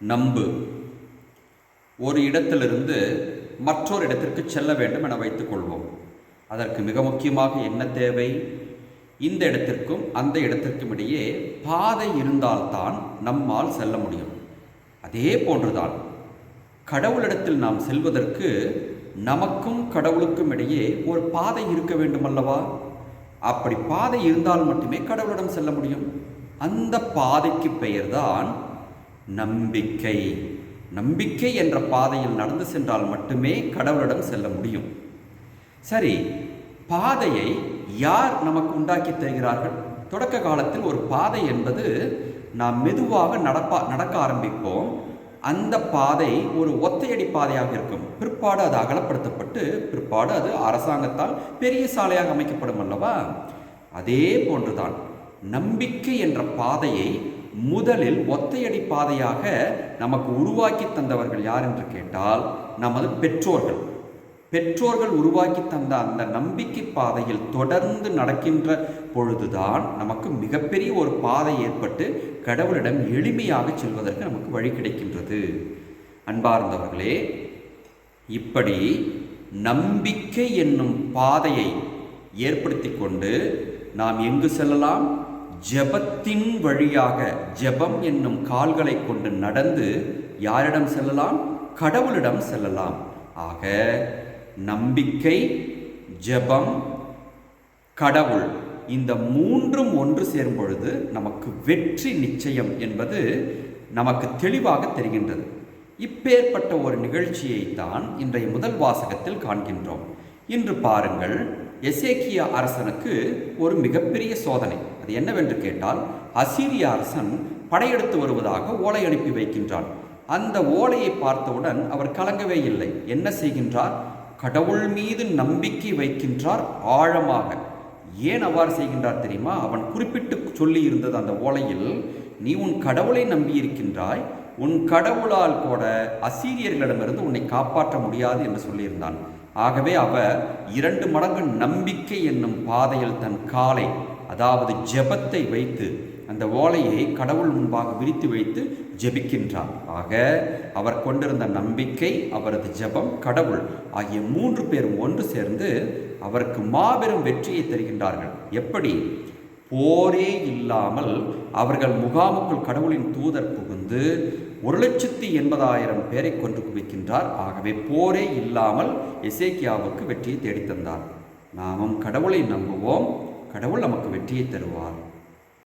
நம்பு. ஒரு இடத்திலிருந்து மற்றொரு இடத்திற்கு செல்ல வேண்டும் என வைத்துக் கொள்வோம். அதற்கு மிக முக்கியமாக என்ன தேவை? இந்த இடத்திற்கும் அந்த இடத்திற்கும் இடையே பாதை இருந்தால்தான் நம்மால் செல்ல முடியும். அதே போன்றுதான் கடவுளிடத்தில் நாம் செல்வதற்கு நமக்கும் கடவுளுக்கும் இடையே ஒரு பாதை இருக்க வேண்டும் அல்லவா? அப்படி பாதை இருந்தால் மட்டுமே கடவுளிடம் செல்ல முடியும். அந்த பாதைக்கு பெயர்தான் நம்பிக்கை. நம்பிக்கை என்ற பாதையில் நடந்து சென்றால் மட்டுமே கடவுளிடம் செல்ல முடியும். சரி பாதையை யார் நமக்கு உண்டாக்கி தருகிறார்கள்? தொடக்க காலத்தில் ஒரு பாதை என்பது நாம் மெதுவாக நடப்பா நடக்க ஆரம்பிப்போம். அந்த பாதை ஒரு ஒத்தையடி பாதையாக இருக்கும். பிற்பாடு அது அகலப்படுத்தப்பட்டு பிற்பாடு அது அரசாங்கத்தால் பெரிய சாலையாக அமைக்கப்படும் அல்லவா? அதே போன்றுதான் நம்பிக்கை என்ற பாதையை முதலில் ஒத்தையடி பாதையாக நமக்கு உருவாக்கி தந்தவர்கள் யார் என்று கேட்டால் நமது பெற்றோர்கள். பெற்றோர்கள் உருவாக்கி தந்த அந்த நம்பிக்கை பாதையில் தொடர்ந்து நடக்கின்ற பொழுதுதான் நமக்கு மிகப்பெரிய ஒரு பாதை ஏற்பட்டு கடவுளிடம் எளிமையாக செல்வதற்கு நமக்கு வழி கிடைக்கின்றது. அன்பார்ந்தவர்களே இப்படி நம்பிக்கை என்னும் பாதையை ஏற்படுத்தி கொண்டு நாம் எங்கு செல்லலாம்? ஜெபத்தின் வழியாக ஜெபம் என்னும் கால்களை கொண்டு நடந்து யாரிடம் செல்லலாம்? கடவுளிடம் செல்லலாம். ஆக நம்பிக்கை ஜெபம் கடவுள் இந்த மூன்றும் ஒன்று சேரும் பொழுது நமக்கு வெற்றி நிச்சயம் என்பது நமக்கு தெளிவாக தெரிகின்றது. இப்பேற்பட்ட ஒரு நிகழ்ச்சியை தான் இன்றைய முதல் வாசகத்தில் காண்கின்றோம். இன்று பாருங்கள் எசேக்கியா அரசனுக்கு ஒரு மிகப்பெரிய சோதனை. அது என்னவென்று கேட்டால் அசீரிய அரசன் படையெடுத்து வருவதாக ஓலை அனுப்பி வைக்கின்றான். அந்த ஓலையை பார்த்தவுடன் அவர் கலங்கவே இல்லை. என்ன செய்கின்றார்? கடவுள் மீது நம்பிக்கை வைக்கின்றார் ஆழமாக. ஏன் அவ்வாறு செய்கின்றார் தெரியுமா? அவன் குறிப்பிட்டு சொல்லி இருந்தது அந்த ஓலையில் நீ உன் கடவுளை நம்பி இருக்கின்றாய் உன் கடவுளால் கூட அசீரியர்களிடமிருந்து உன்னை காப்பாற்ற முடியாது என்று சொல்லியிருந்தான். ஆகவே அவர் இரண்டு மடங்கு நம்பிக்கை என்னும் பாதையில் தன் காலை அதாவது ஜெபத்தை வைத்து அந்த ஓலையை கடவுள் முன்பாக விரித்து வைத்து ஜெபிக்கின்றார். ஆக அவர் கொண்டிருந்த நம்பிக்கை அவரது ஜெபம் கடவுள் ஆகிய மூன்று பேரும் ஒன்று சேர்ந்து அவருக்கு மாபெரும் வெற்றியை தருகின்றார்கள். எப்படி? போரே இல்லாமல் அவர்கள் முகாமுக்குள் கடவுளின் தூதர் புகுந்து ஒரு லட்சத்தி எண்பதாயிரம் பேரை கொன்று குவிக்கின்றார். ஆகவே போரே இல்லாமல் எசேக்கியாவுக்கு வெற்றியை தேடித்தந்தார் நாமும் கடவுளை நம்புவோம். கடவுள் நமக்கு வெற்றியை தருவார்.